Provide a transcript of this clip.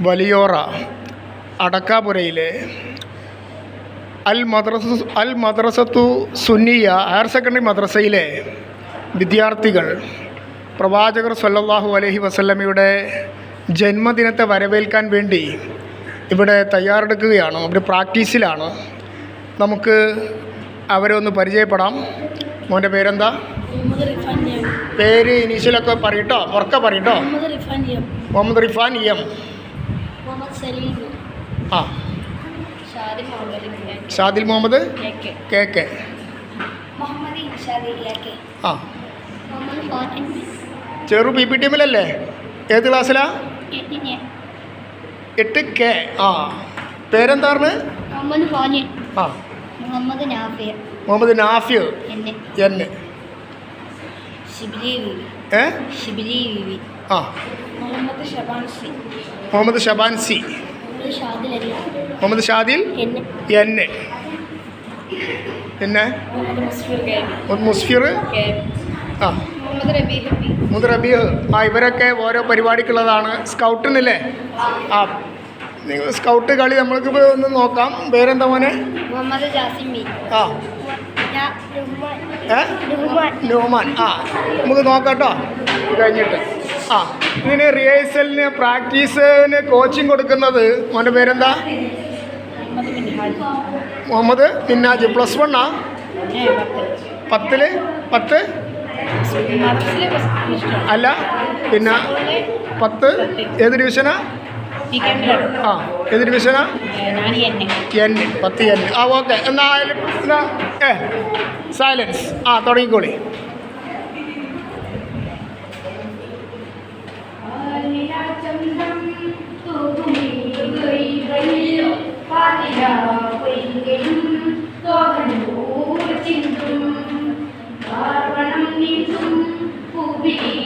വലിയോറ അടക്കാപുരയിലെ അൽ മദ്രസ അൽ മദ്രസത്തു സുന്നിയ ഹയർ സെക്കൻഡറി മദ്രസയിലെ വിദ്യാർത്ഥികൾ പ്രവാചകർ സല്ലാഹു അലഹി വസല്ലമയുടെ ജന്മദിനത്തെ വരവേൽക്കാൻ വേണ്ടി ഇവിടെ തയ്യാറെടുക്കുകയാണ്. അവർ പ്രാക്ടീസിലാണ്. നമുക്ക് അവരെ ഒന്ന് പരിചയപ്പെടാം. മോന്റെ പേരെന്താ? പേര് ഇനീഷ്യലൊക്കെ പറയട്ടോ ഉറക്കെ പറയട്ടോ മുഹമ്മദ് റിഫാൻ ഇ മുഹമ്മദ് റിഫാൻ എം. മുഹമ്മദ് സലീം. ആ. ഷാദിൽ മുഹമ്മദ് ഷാദിൽ മുഹമ്മദ്? കെ. കെ മുഹമ്മദ് ഇൻഷാദി ആ. ചെറു പി പി എമ്മിലല്ലേ ഏത് ക്ലാസ്സിലാ? എട്ട് കെ. ആ. ഫാനിൻ ആ. മുഹമ്മദ് നാഫിയ. മുഹമ്മദ് നാഫിയ. എന്നെ. എൻ വിവി ഏ? ഷിബിലി വിവി ആ. മുഹമ്മദ് ഷബാൻ സി. മുഹമ്മദ് ഷാദിൽ എന്നെ. പിന്നെ മുസ്ഫിർ ആ. മുഹമ്മദ് റബീഹ് ആ ഇവരൊക്കെ ഓരോ പരിപാടിക്കുള്ളതാണ്. സ്കൗട്ടിനല്ലേ? ആ. നിങ്ങൾ സ്കൗട്ട് കളി നമ്മൾക്ക് ഒന്ന് നോക്കാം. പേരെന്താ മോനെ? ആ. ഏഹ് ഏ? നോമാൻ ആ. നമുക്ക് നോക്കാം കേട്ടോ. കഴിഞ്ഞിട്ട്. ആ. ഇതിന് റിഹേഴ്സലിന് പ്രാക്ടീസിന് കോച്ചിങ് കൊടുക്കുന്നത്. മോന്റെ പേരെന്താ? മുഹമ്മദ് മിന്നാജ് പ്ലസ് വണ്ണാ പത്തിൽ പത്ത്? അല്ല പിന്നെ പത്ത്? ഏത് ഡിവിഷനാ ആ? ഏത് ഡിവിഷനാ എൻ പത്ത് എൻ. ആ ഓക്കെ എന്നാ അതിൽ ഏ സൈലൻസ് ആ തുടങ്ങിക്കോളി. movie